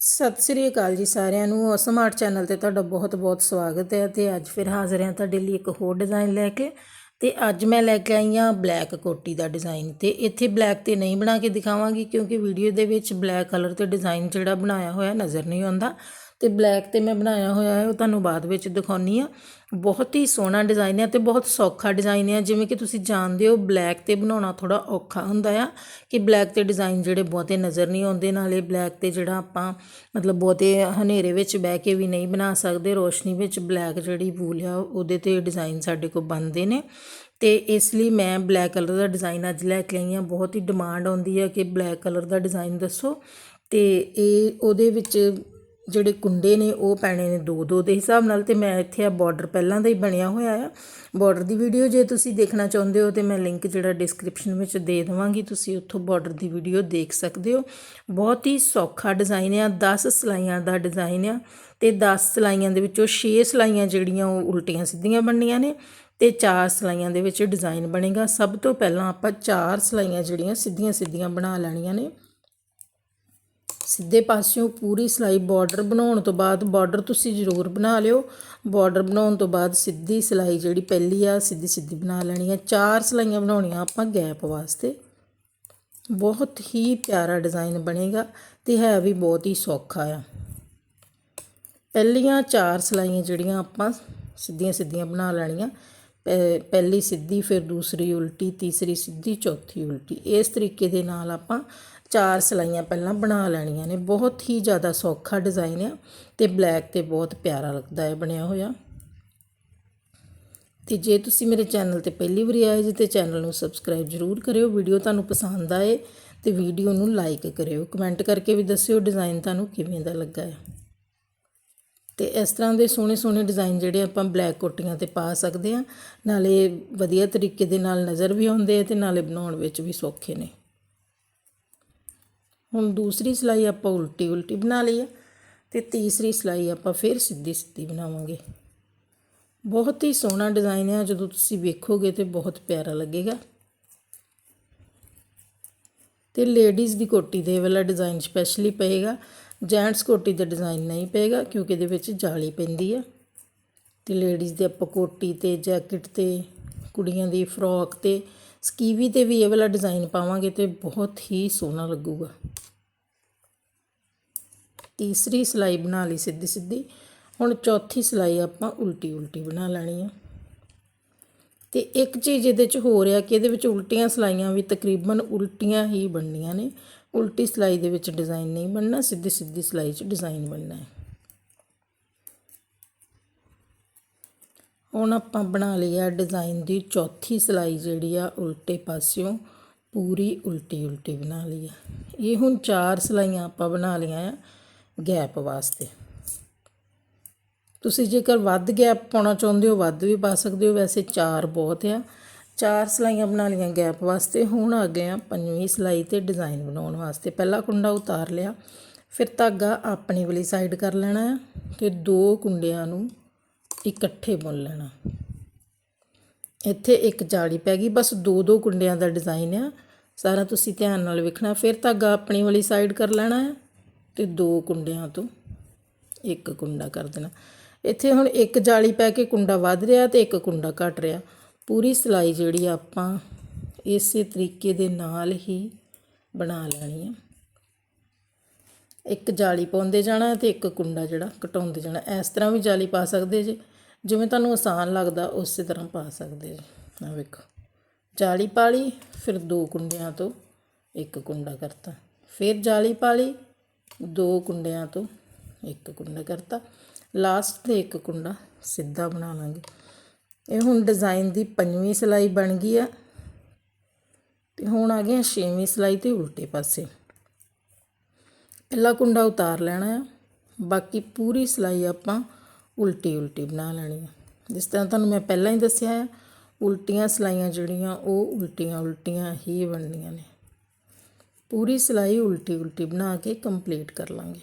ਸਤਿ ਸ੍ਰੀ ਅਕਾਲ ਜੀ ਸਾਰਿਆਂ ਨੂੰ। ਸਮਾਰਟ ਚੈਨਲ ਤੇ ਤੁਹਾਡਾ ਬਹੁਤ-ਬਹੁਤ ਸਵਾਗਤ ਹੈ ਤੇ ਅੱਜ ਫਿਰ ਹਾਜ਼ਰ ਹਾਂ ਤੁਹਾਡੇ ਲਈ ਇੱਕ ਹੋਰ ਡਿਜ਼ਾਈਨ ਲੈ ਕੇ। ਤੇ ਅੱਜ ਮੈਂ ਲੈ ਕੇ ਆਈ ਹਾਂ ਬਲੈਕ ਕੋਟੀ ਦਾ ਡਿਜ਼ਾਈਨ ਤੇ ਇੱਥੇ ਬਲੈਕ ਤੇ ਨਹੀਂ ਬਣਾ ਕੇ ਦਿਖਾਵਾਂਗੀ ਕਿਉਂਕਿ ਵੀਡੀਓ ਦੇ ਵਿੱਚ ਬਲੈਕ ਕਲਰ ਤੇ ਡਿਜ਼ਾਈਨ ਜਿਹੜਾ ਬਣਾਇਆ ਹੋਇਆ ਨਜ਼ਰ ਨਹੀਂ ਆਉਂਦਾ। ਅਤੇ ਬਲੈਕ ਤੇ ਮੈਂ ਬਣਾਇਆ ਹੋਇਆ ਹੈ, ਉਹ ਤੁਹਾਨੂੰ ਬਾਅਦ ਵਿੱਚ ਦਿਖਾਉਂਦੀ ਹਾਂ ਬਹੁਤ ਹੀ ਸੋਹਣਾ ਡਿਜ਼ਾਈਨ ਹੈ ਅਤੇ ਬਹੁਤ ਸੌਖਾ ਡਿਜ਼ਾਈਨ ਹੈ ਜਿਵੇਂ ਕਿ ਤੁਸੀਂ ਜਾਣਦੇ ਹੋ ਬਲੈਕ ਤੇ ਬਣਾਉਣਾ ਥੋੜ੍ਹਾ ਔਖਾ ਹੁੰਦਾ ਆ ਕਿ ਬਲੈਕ ਤੇ ਡਿਜ਼ਾਈਨ ਜਿਹੜੇ ਬਹੁਤੇ ਨਜ਼ਰ ਨਹੀਂ ਆਉਂਦੇ, ਨਾਲੇ ਬਲੈਕ ਤੇ ਜਿਹੜਾ ਆਪਾਂ ਮਤਲਬ ਬਹੁਤੇ ਹਨੇਰੇ ਵਿੱਚ ਬਹਿ ਕੇ ਵੀ ਨਹੀਂ ਬਣਾ ਸਕਦੇ, ਰੋਸ਼ਨੀ ਵਿੱਚ ਬਲੈਕ ਜਿਹੜੀ ਵੂਲ ਆ, ਉਹਦੇ ਤੇ ਡਿਜ਼ਾਈਨ ਸਾਡੇ ਕੋਲ ਬਣਦੇ ਨੇ। ਤੇ ਇਸ ਲਈ ਮੈਂ ਬਲੈਕ ਕਲਰ ਦਾ ਡਿਜ਼ਾਈਨ ਅੱਜ ਲੈ ਕੇ ਆਈ ਹਾਂ ਬਹੁਤ ਹੀ ਡਿਮਾਂਡ ਆਉਂਦੀ ਹੈ ਕਿ ਬਲੈਕ ਕਲਰ ਦਾ ਡਿਜ਼ਾਈਨ ਦੱਸੋ। ਤੇ ਇਹ ਉਹਦੇ ਵਿੱਚ ਜਿਹੜੇ ਕੁੰਡੇ ਨੇ, ਉਹ ਪੈਣੇ ਨੇ ਦੋ ਦੋ ਦੇ ਹਿਸਾਬ ਨਾਲ ਤੇ ਮੈਂ ਇੱਥੇ ਆ ਬਾਰਡਰ ਪਹਿਲਾਂ ਦਾ ਹੀ ਬਣਿਆ ਹੋਇਆ ਆ। ਬਾਰਡਰ ਦੀ ਵੀਡੀਓ ਜੇ ਤੁਸੀਂ ਦੇਖਣਾ ਚਾਹੁੰਦੇ ਹੋ ਤੇ ਮੈਂ ਲਿੰਕ ਜਿਹੜਾ ਡਿਸਕ੍ਰਿਪਸ਼ਨ ਵਿੱਚ ਦੇ ਦੇਵਾਂਗੀ, ਤੁਸੀਂ ਉੱਥੋਂ ਬਾਰਡਰ ਦੀ ਵੀਡੀਓ ਦੇਖ ਸਕਦੇ ਹੋ। ਬਹੁਤ ਹੀ ਸੌਖਾ ਡਿਜ਼ਾਈਨ ਆ 10 ਸਲਾਈਆਂ ਦਾ ਡਿਜ਼ਾਈਨ ਆ ਤੇ 10 ਸਲਾਈਆਂ ਦੇ ਵਿੱਚੋਂ 6 ਸਲਾਈਆਂ ਜਿਹੜੀਆਂ ਉਹ ਉਲਟੀਆਂ ਸਿੱਧੀਆਂ ਬਣਨੀਆਂ ਨੇ ਤੇ ਚਾਰ ਸਲਾਈਆਂ ਦੇ ਵਿੱਚ ਡਿਜ਼ਾਈਨ ਬਣੇਗਾ। ਸਭ ਤੋਂ ਪਹਿਲਾਂ ਆਪਾਂ ਚਾਰ ਸਲਾਈਆਂ ਜਿਹੜੀਆਂ ਸਿੱਧੀਆਂ ਸਿੱਧੀਆਂ ਬਣਾ ਲੈਣੀਆਂ ਨੇ। ਸਿੱਧੇ ਪਾਸਿਓਂ ਪੂਰੀ ਸਿਲਾਈ ਬਾਰਡਰ ਬਣਾਉਣ ਤੋਂ ਬਾਅਦ ਬਾਰਡਰ ਤੁਸੀਂ ਜ਼ਰੂਰ ਬਣਾ ਲਿਓ। ਬਾਰਡਰ ਬਣਾਉਣ ਤੋਂ ਬਾਅਦ ਸਿੱਧੀ ਸਿਲਾਈ ਜਿਹੜੀ ਪਹਿਲੀ ਆ, ਸਿੱਧੀ ਸਿੱਧੀ ਬਣਾ ਲੈਣੀ ਆ। ਚਾਰ ਸਿਲਾਈਆਂ ਬਣਾਉਣੀਆਂ ਆਪਾਂ ਗੈਪ ਵਾਸਤੇ। ਬਹੁਤ ਹੀ ਪਿਆਰਾ ਡਿਜ਼ਾਈਨ ਬਣੇਗਾ ਤੇ ਹੈ ਵੀ ਬਹੁਤ ਹੀ ਸੌਖਾ ਆ। ਪਹਿਲੀਆਂ ਚਾਰ ਸਿਲਾਈਆਂ ਜਿਹੜੀਆਂ ਆਪਾਂ ਸਿੱਧੀਆਂ ਸਿੱਧੀਆਂ ਬਣਾ ਲੈਣੀਆਂ। ਪਹਿਲੀ ਸਿੱਧੀ, ਫਿਰ ਦੂਸਰੀ ਉਲਟੀ, ਤੀਸਰੀ ਸਿੱਧੀ, ਚੌਥੀ ਉਲਟੀ। ਇਸ ਤਰੀਕੇ ਦੇ ਨਾਲ ਆਪਾਂ ਚਾਰ ਸਲਾਈਆਂ ਪਹਿਲਾਂ ਬਣਾ ਲੈਣੀਆਂ ਨੇ। ਬਹੁਤ ਹੀ ਜ਼ਿਆਦਾ ਸੌਖਾ ਡਿਜ਼ਾਈਨ ਆ ਤੇ ਬਲੈਕ ਤੇ ਬਹੁਤ ਪਿਆਰਾ ਲੱਗਦਾ ਹੈ, ਬਣਿਆ ਹੋਇਆ। ਤੇ ਜੇ ਤੁਸੀਂ ਮੇਰੇ ਚੈਨਲ ਤੇ ਪਹਿਲੀ ਵਾਰੀ ਆਏ ਜੇ ਤੇ ਚੈਨਲ ਨੂੰ ਸਬਸਕ੍ਰਾਈਬ ਜ਼ਰੂਰ ਕਰਿਓ। ਵੀਡੀਓ ਤੁਹਾਨੂੰ ਪਸੰਦ ਆਏ ਤੇ ਵੀਡੀਓ ਨੂੰ ਲਾਈਕ ਕਰਿਓ। ਕਮੈਂਟ ਕਰਕੇ ਵੀ ਦੱਸਿਓ ਡਿਜ਼ਾਈਨ ਤੁਹਾਨੂੰ ਕਿਵੇਂ ਦਾ ਲੱਗਾ ਹੈ। ਤੇ ਇਸ ਤਰ੍ਹਾਂ ਦੇ ਸੋਹਣੇ ਸੋਹਣੇ ਡਿਜ਼ਾਈਨ ਜਿਹੜੇ ਆਪਾਂ ਬਲੈਕ ਕੋਟੀਆਂ ਤੇ ਪਾ ਸਕਦੇ ਆ ਨਾਲੇ ਵਧੀਆ ਤਰੀਕੇ ਦੇ ਨਾਲ ਨਜ਼ਰ ਵੀ ਆਉਂਦੇ ਆ ਤੇ ਨਾਲੇ ਬਣਾਉਣ ਵਿੱਚ ਵੀ ਸੌਖੇ ਨੇ। ਹੁਣ ਦੂਸਰੀ ਸਿਲਾਈ ਆਪਾਂ ਉਲਟੀ ਉਲਟੀ ਬਣਾ ਲਈ ਆ ਤੇ ਤੀਸਰੀ ਸਿਲਾਈ ਆਪਾਂ ਫਿਰ ਸਿੱਧੀ ਸਿੱਧੀ ਬਣਾਵਾਂਗੇ। ਬਹੁਤ ਹੀ ਸੋਹਣਾ ਡਿਜ਼ਾਈਨ ਹੈ ਜਦੋਂ ਤੁਸੀਂ ਵੇਖੋਗੇ ਤੇ ਬਹੁਤ ਪਿਆਰਾ ਲੱਗੇਗਾ। ਤੇ ਲੇਡੀਜ਼ ਦੀ ਕੋਟੀ ਦੇ ਵਾਲਾ ਡਿਜ਼ਾਈਨ ਸਪੈਸ਼ਲੀ ਪਏਗਾ ਜੈਂਟਸ ਕੋਟੀ ਦਾ ਡਿਜ਼ਾਈਨ ਨਹੀਂ ਪਏਗਾ ਕਿਉਂਕਿ ਇਹਦੇ ਵਿੱਚ ਜਾਲੀ ਪੈਂਦੀ ਆ। ਤੇ ਲੇਡੀਜ਼ ਦੇ ਆਪਾਂ ਕੋਟੀ ਤੇ, ਜੈਕਟ ਤੇ, ਕੁੜੀਆਂ ਦੀ ਫਰੋਕ ਤੇ ਸਕੀਵੀ ਤੇ ਵੀ ਇਹ ਵਾਲਾ ਡਿਜ਼ਾਈਨ ਪਾਵਾਂਗੇ ਤੇ ਬਹੁਤ ਹੀ ਸੋਹਣਾ ਲੱਗੂਗਾ। ਤੀਸਰੀ ਸਲਾਈ ਬਣਾ ਲਈ ਸਿੱਧੀ ਸਿੱਧੀ। ਹੁਣ ਚੌਥੀ ਸਲਾਈ ਆਪਾਂ ਉਲਟੀ ਉਲਟੀ ਬਣਾ ਲੈਣੀ ਆ। ਤੇ ਇੱਕ ਚੀਜ਼ ਇਹਦੇ ਚ ਹੋ ਰਿਹਾ ਕਿ ਇਹਦੇ ਵਿੱਚ ਉਲਟੀਆਂ ਸਲਾਈਆਂ ਵੀ ਤਕਰੀਬਨ ਉਲਟੀਆਂ ਹੀ ਬਣਨੀਆਂ ਨੇ। ਉਲਟੀ ਸਲਾਈ ਦੇ ਵਿੱਚ ਡਿਜ਼ਾਈਨ ਨਹੀਂ ਬਣਨਾ, ਸਿੱਧੀ ਸਿੱਧੀ ਸਲਾਈ 'ਚ ਡਿਜ਼ਾਈਨ ਬਣਨਾ ਹੈ। ਹੁਣ ਆਪਾਂ ਬਣਾ ਲਈ ਆ ਡਿਜ਼ਾਈਨ ਦੀ ਚੌਥੀ ਸਲਾਈ ਜਿਹੜੀ ਆ ਉਲਟੇ ਪਾਸਿਓਂ ਪੂਰੀ ਉਲਟੀ ਉਲਟੀ ਬਣਾ ਲਈ ਆ। ਇਹ ਹੁਣ ਚਾਰ ਸਲਾਈਆਂ ਆਪਾਂ ਬਣਾ ਲਈਆਂ ਆ ਗੈਪ ਵਾਸਤੇ। ਤੁਸੀਂ ਜੇਕਰ ਵੱਧ ਗੈਪ ਪਾਉਣਾ ਚਾਹੁੰਦੇ ਹੋ, ਵੱਧ ਵੀ ਪਾ ਸਕਦੇ ਹੋ, ਵੈਸੇ ਚਾਰ ਬਹੁਤ ਆ। ਚਾਰ ਸਲਾਈਆਂ ਬਣਾ ਲਈਆਂ ਗੈਪ ਵਾਸਤੇ। ਹੁਣ ਆ ਗਏ ਆ ਪੰਜਵੀਂ ਸਲਾਈ ਤੇ ਡਿਜ਼ਾਈਨ ਬਣਾਉਣ ਵਾਸਤੇ। ਪਹਿਲਾ ਕੁੰਡਾ ਉਤਾਰ ਲਿਆ, ਫਿਰ ਧਾਗਾ ਆਪਣੀ ਵਾਲੀ ਸਾਈਡ ਕਰ ਲੈਣਾ ਹੈ ਤੇ ਦੋ ਕੁੰਡਿਆਂ ਨੂੰ ਇਕੱਠੇ ਬੁਣ ਲੈਣਾ। ਇੱਥੇ ਇੱਕ ਜਾਲੀ ਪੈ ਗਈ। ਬਸ ਦੋ ਦੋ ਕੁੰਡਿਆਂ ਦਾ ਡਿਜ਼ਾਈਨ ਆ। ਸਾਰਾ ਤੁਸੀਂ ਧਿਆਨ ਨਾਲ ਵੇਖਣਾ। ਫਿਰ ਧਾਗਾ ਆਪਣੀ ਵਾਲੀ ਸਾਈਡ ਕਰ ਲੈਣਾ ਹੈ ਤੇ ਦੋ ਕੁੰਡਿਆਂ ਤੋਂ ਇੱਕ ਕੁੰਡਾ ਕਰ ਦੇਣਾ। ਇੱਥੇ ਹੁਣ ਇੱਕ ਜਾਲੀ ਪੈ ਕੇ ਕੁੰਡਾ ਵੱਧ ਰਿਹਾ ਤੇ ਇੱਕ ਕੁੰਡਾ ਘਟ ਰਿਹਾ। ਪੂਰੀ ਸਲਾਈ ਜਿਹੜੀ ਆਪਾਂ ਇਸੇ ਤਰੀਕੇ ਦੇ ਨਾਲ ਹੀ ਬਣਾ ਲੈਣੀ ਹੈ ਇੱਕ ਜਾਲੀ ਪਾਉਂਦੇ ਜਾਣਾ ਤੇ ਇੱਕ ਕੁੰਡਾ ਜਿਹੜਾ ਘਟਾਉਂਦੇ ਜਾਣਾ। ਇਸ ਤਰ੍ਹਾਂ ਵੀ ਜਾਲੀ ਪਾ ਸਕਦੇ ਜੇ। ਜਿਵੇਂ ਤੁਹਾਨੂੰ ਆਸਾਨ ਲੱਗਦਾ, ਉਸੇ ਤਰ੍ਹਾਂ ਪਾ ਸਕਦੇ ਜੀ। ਆ ਵੇਖੋ। ਜਾਲੀ ਪਾ ਲਈ, ਫਿਰ ਦੋ ਕੁੰਡਿਆਂ ਤੋਂ ਇੱਕ ਕੁੰਡਾ ਕਰਤਾ। ਫਿਰ ਜਾਲੀ ਪਾ ਲਈ, ਦੋ ਕੁੰਡਿਆਂ ਤੋਂ ਇੱਕ ਕੁੰਡਾ ਕਰਤਾ। ਲਾਸਟ ਤੇ ਇੱਕ ਕੁੰਡਾ ਸਿੱਧਾ ਬਣਾ ਲਾਂਗੇ। ਇਹ ਹੁਣ ਡਿਜ਼ਾਈਨ ਦੀ ਪੰਜਵੀਂ ਸਲਾਈ ਬਣ ਗਈ ਆ। ਤੇ ਹੁਣ ਆ ਗਿਆ ਛੇਵੀਂ ਸਲਾਈ ਤੇ ਉਲਟੇ ਪਾਸੇ। ਪਹਿਲਾ ਕੁੰਡਾ ਉਤਾਰ ਲੈਣਾ ਆ। ਬਾਕੀ ਪੂਰੀ ਸਲਾਈ ਆਪਾਂ ਉਲਟੀ ਉਲਟੀ ਬਣਾ ਲੈਣੀ ਆ। ਜਿਸ ਤਰ੍ਹਾਂ ਤੁਹਾਨੂੰ ਮੈਂ ਪਹਿਲਾਂ ਹੀ ਦੱਸਿਆ ਆ, ਉਲਟੀਆਂ ਸਲਾਈਆਂ ਜਿਹੜੀਆਂ ਉਹ ਉਲਟੀਆਂ ਉਲਟੀਆਂ ਹੀ ਬਣਨੀਆਂ ਨੇ। ਪੂਰੀ ਸਲਾਈ ਉਲਟੀ ਉਲਟੀ ਬਣਾ ਕੇ ਕੰਪਲੀਟ ਕਰ ਲਾਂਗੇ।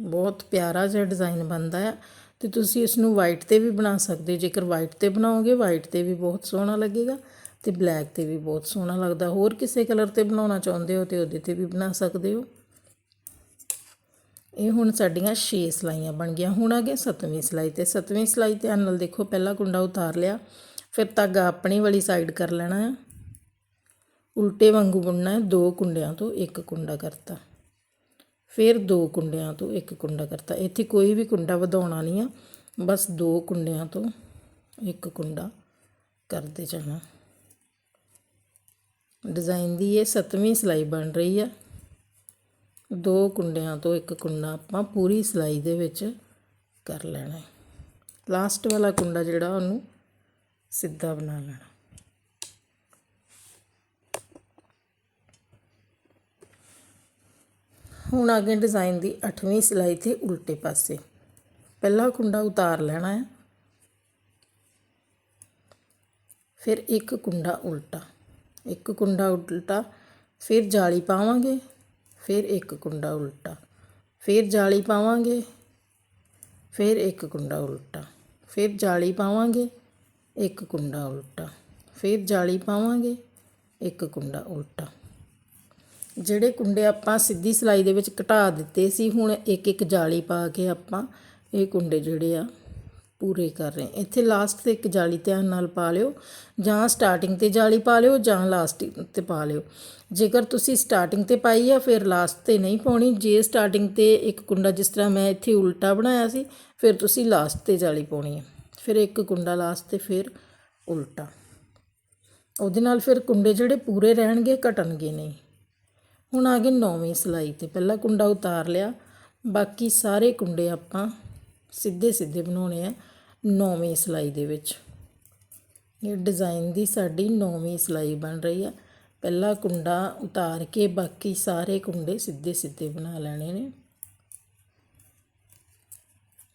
ਬਹੁਤ ਪਿਆਰਾ ਜਿਹਾ ਡਿਜ਼ਾਈਨ ਬਣਦਾ ਹੈ ਤੇ ਤੁਸੀਂ ਇਸ ਨੂੰ ਵਾਈਟ ਤੇ ਵੀ ਬਣਾ ਸਕਦੇ ਜੇਕਰ ਵਾਈਟ ਤੇ ਬਣਾਓਗੇ ਵਾਈਟ ਤੇ ਵੀ ਬਹੁਤ ਸੋਹਣਾ ਲੱਗੇਗਾ ਤੇ ਬਲੈਕ ਤੇ ਵੀ ਬਹੁਤ ਸੋਹਣਾ ਲੱਗਦਾ। ਹੋਰ ਕਿਸੇ ਕਲਰ ਤੇ ਬਣਾਉਣਾ ਚਾਹੁੰਦੇ ਹੋ ਤੇ ਉਹਦੇ ਤੇ ਵੀ ਬਣਾ ਸਕਦੇ ਹੋ। ਇਹ ਹੁਣ ਸਾਡੀਆਂ 6 ਸਲਾਈਆਂ ਬਣ ਗਈਆਂ। ਹੁਣ ਆ ਗਿਆ 7ਵੀਂ ਸਲਾਈ ਤੇ 7ਵੀਂ ਸਲਾਈ ਧਿਆਨ ਨਾਲ ਦੇਖੋ, ਪਹਿਲਾ ਕੁੰਡਾ ਉਤਾਰ ਲਿਆ, ਫਿਰ ਧਾਗਾ ਆਪਣੀ ਵਾਲੀ ਸਾਈਡ ਕਰ ਲੈਣਾ ਹੈ ਉਲਟੇ ਵਾਂਗੂ ਬੁਣਨਾ ਹੈ, ਦੋ ਕੁੰਡਿਆਂ ਤੋਂ ਇੱਕ ਕੁੰਡਾ ਕਰਤਾ। ਫਿਰ ਦੋ ਕੁੰਡਿਆਂ ਤੋਂ ਇੱਕ ਕੁੰਡਾ ਕਰਤਾ। ਇੱਥੇ ਕੋਈ ਵੀ ਕੁੰਡਾ ਵਧਾਉਣਾ ਨਹੀਂ ਆ, ਬਸ ਦੋ ਕੁੰਡਿਆਂ ਤੋਂ ਇੱਕ ਕੁੰਡਾ ਕਰਦੇ ਜਾਣਾ। ਡਿਜ਼ਾਈਨ ਦੀ ਇਹ 7ਵੀਂ ਸਲਾਈ ਬਣ ਰਹੀ ਆ। ਦੋ ਕੁੰਡਿਆਂ ਤੋਂ ਇੱਕ ਕੁੰਡਾ ਆਪਾਂ ਪੂਰੀ ਸਲਾਈ ਦੇ ਵਿੱਚ ਕਰ ਲੈਣਾ ਲਾਸਟ ਵਾਲਾ ਕੁੰਡਾ ਜਿਹੜਾ ਉਹਨੂੰ ਸਿੱਧਾ ਬਣਾ ਲੈਣਾ। ਹੁਣ ਆ ਗਏ ਡਿਜ਼ਾਈਨ ਦੀ 8ਵੀਂ ਸਿਲਾਈ ਤੇ ਉਲਟੇ ਪਾਸੇ। ਪਹਿਲਾ ਕੁੰਡਾ ਉਤਾਰ ਲੈਣਾ ਹੈ। ਫਿਰ ਇੱਕ ਕੁੰਡਾ ਉਲਟਾ। ਇੱਕ ਕੁੰਡਾ ਉਲਟਾ, ਫਿਰ ਜਾਲੀ ਪਾਵਾਂਗੇ, ਫਿਰ ਇੱਕ ਕੁੰਡਾ ਉਲਟਾ। ਫਿਰ ਜਾਲੀ ਪਾਵਾਂਗੇ, ਫਿਰ ਇੱਕ ਕੁੰਡਾ ਉਲਟਾ। ਫਿਰ ਜਾਲੀ ਪਾਵਾਂਗੇ, ਇੱਕ ਕੁੰਡਾ ਉਲਟਾ। ਫਿਰ ਜਾਲੀ ਪਾਵਾਂਗੇ, ਇੱਕ ਕੁੰਡਾ ਉਲਟਾ। ਜਿਹੜੇ ਕੁੰਡੇ ਆਪਾਂ ਸਿੱਧੀ ਸਿਲਾਈ ਦੇ ਵਿੱਚ ਘਟਾ ਦਿੱਤੇ ਸੀ, ਹੁਣ ਇੱਕ ਇੱਕ ਜਾਲੀ ਪਾ ਕੇ ਆਪਾਂ ਇਹ ਕੁੰਡੇ ਜਿਹੜੇ ਆ ਪੂਰੇ ਕਰ ਰਹੇ ਇੱਥੇ ਲਾਸਟ ਤੇ ਇੱਕ ਜਾਲੀ ਧਿਆਨ ਨਾਲ ਪਾ ਲਿਓ, ਜਾਂ ਸਟਾਰਟਿੰਗ ਤੇ ਜਾਲੀ ਪਾ ਲਿਓ, ਜਾਂ ਲਾਸਟ ਤੇ ਪਾ ਲਿਓ। ਜੇਕਰ ਤੁਸੀਂ ਸਟਾਰਟਿੰਗ ਤੇ ਪਾਈ ਆ, ਫਿਰ ਲਾਸਟ ਤੇ ਨਹੀਂ ਪਾਉਣੀ। ਜੇ ਸਟਾਰਟਿੰਗ ਤੇ ਇੱਕ ਕੁੰਡਾ ਜਿਸ ਤਰ੍ਹਾਂ ਮੈਂ ਇੱਥੇ ਉਲਟਾ ਬਣਾਇਆ ਸੀ, ਫਿਰ ਤੁਸੀਂ ਲਾਸਟ ਤੇ ਜਾਲੀ ਪਾਉਣੀ ਹੈ ਫਿਰ ਇੱਕ ਕੁੰਡਾ ਲਾਸਟ ਤੇ ਫਿਰ ਉਲਟਾ। ਉਹਦੇ ਨਾਲ ਫਿਰ ਕੁੰਡੇ ਜਿਹੜੇ ਪੂਰੇ ਰਹਿਣਗੇ, ਘਟਣਗੇ ਨਹੀਂ। ਹੁਣ ਆ ਗਏ ਨੌਵੀਂ ਸਲਾਈ ਤੇ ਪਹਿਲਾ ਕੁੰਡਾ ਉਤਾਰ ਲਿਆ, ਬਾਕੀ ਸਾਰੇ ਕੁੰਡੇ ਆਪਾਂ ਸਿੱਧੇ ਸਿੱਧੇ ਬਣਾਉਣੇ ਆ ਨੌਵੀਂ ਸਲਾਈ ਦੇ ਵਿੱਚ। ਇਹ ਡਿਜ਼ਾਈਨ ਦੀ ਸਾਡੀ ਨੌਵੀਂ ਸਲਾਈ ਬਣ ਰਹੀ ਆ। ਪਹਿਲਾ ਕੁੰਡਾ ਉਤਾਰ ਕੇ ਬਾਕੀ ਸਾਰੇ ਕੁੰਡੇ ਸਿੱਧੇ ਸਿੱਧੇ ਬਣਾ ਲੈਣੇ ਨੇ।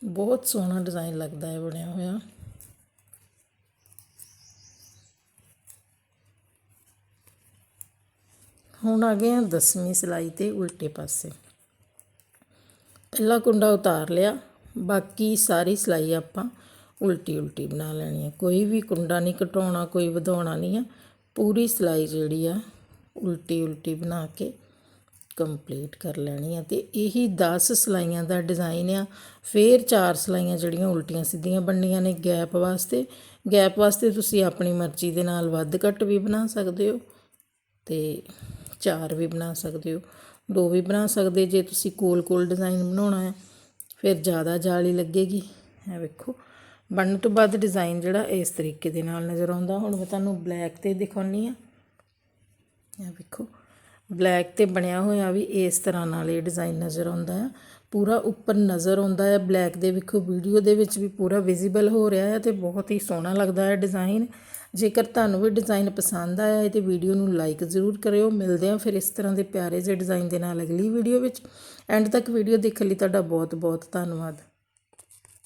ਬਹੁਤ ਸੋਹਣਾ ਡਿਜ਼ਾਈਨ ਲੱਗਦਾ ਹੈ ਬਣਿਆ ਹੋਇਆ। ਹੁਣ ਆ ਗਏ ਹਾਂ 10ਵੀਂ ਸਿਲਾਈ ਤੇ ਉਲਟੇ ਪਾਸੇ। ਪਹਿਲਾ ਕੁੰਡਾ ਉਤਾਰ ਲਿਆ, ਬਾਕੀ ਸਾਰੀ ਸਿਲਾਈ ਆਪਾਂ ਉਲਟੀ ਉਲਟੀ ਬਣਾ ਲੈਣੀ ਹੈ ਕੋਈ ਵੀ ਕੁੰਡਾ ਨਹੀਂ ਘਟਾਉਣਾ ਕੋਈ ਵਧਾਉਣਾ ਨਹੀਂ ਆ। ਪੂਰੀ ਸਿਲਾਈ ਜਿਹੜੀ ਆ ਉਲਟੀ ਉਲਟੀ ਬਣਾ ਕੇ ਕੰਪਲੀਟ ਕਰ ਲੈਣੀ ਆ। ਤੇ ਇਹੀ 10 ਸਿਲਾਈਆਂ ਦਾ ਡਿਜ਼ਾਈਨ ਆ। ਫੇਰ ਚਾਰ ਸਿਲਾਈਆਂ ਜਿਹੜੀਆਂ ਉਲਟੀਆਂ ਸਿੱਧੀਆਂ ਬਣਨੀਆਂ ਨੇ ਗੈਪ ਵਾਸਤੇ। ਗੈਪ ਵਾਸਤੇ ਤੁਸੀਂ ਆਪਣੀ ਮਰਜ਼ੀ ਦੇ ਨਾਲ ਵੱਧ ਘੱਟ ਵੀ ਬਣਾ ਸਕਦੇ ਹੋ। ਤੇ ਚਾਰ ਵੀ ਬਣਾ ਸਕਦੇ ਹੋ, ਦੋ ਵੀ ਬਣਾ ਸਕਦੇ ਜੇ ਤੁਸੀਂ ਕੋਲ ਕੋਲ ਡਿਜ਼ਾਈਨ ਬਣਾਉਣਾ ਹੈ, ਫਿਰ ਜ਼ਿਆਦਾ ਜਾਲੀ ਲੱਗੇਗੀ। ਇਹ ਵੇਖੋ, ਬਣਨ ਤੋਂ ਬਾਅਦ ਡਿਜ਼ਾਈਨ ਜਿਹੜਾ ਇਸ ਤਰੀਕੇ ਦੇ ਨਾਲ ਨਜ਼ਰ ਆਉਂਦਾ। ਹੁਣ ਮੈਂ ਤੁਹਾਨੂੰ ਬਲੈਕ ਤੇ ਦਿਖਾਉਣੀ ਆ ਇਹ ਵੇਖੋ, ਬਲੈਕ ਤੇ ਬਣਿਆ ਹੋਇਆ ਵੀ ਇਸ ਤਰ੍ਹਾਂ ਨਾਲ ਇਹ ਡਿਜ਼ਾਈਨ ਨਜ਼ਰ ਆਉਂਦਾ ਹੈ। ਪੂਰਾ ਉੱਪਰ ਨਜ਼ਰ ਆਉਂਦਾ ਹੈ। ਬਲੈਕ ਦੇ ਵੇਖੋ, ਵੀਡੀਓ ਦੇ ਵਿੱਚ ਵੀ ਪੂਰਾ ਵਿਜ਼ੀਬਲ ਹੋ ਰਿਹਾ ਹੈ ਤੇ ਬਹੁਤ ਹੀ ਸੋਹਣਾ ਲੱਗਦਾ ਹੈ ਡਿਜ਼ਾਈਨ। ਜੇਕਰ ਤੁਹਾਨੂੰ ਵੀ ਡਿਜ਼ਾਈਨ ਪਸੰਦ ਆਇਆ ਹੈ ਤੇ ਵੀਡੀਓ ਨੂੰ ਲਾਈਕ ਜ਼ਰੂਰ ਕਰਿਓ। ਮਿਲਦੇ ਹਾਂ ਫਿਰ ਇਸ ਤਰ੍ਹਾਂ ਦੇ ਪਿਆਰੇ ਜਿਹੇ ਡਿਜ਼ਾਈਨ ਦੇ ਨਾਲ ਅਗਲੀ ਵੀਡੀਓ ਵਿੱਚ। ਐਂਡ ਤੱਕ ਵੀਡੀਓ ਦੇਖਣ ਲਈ ਤੁਹਾਡਾ ਬਹੁਤ ਬਹੁਤ ਧੰਨਵਾਦ।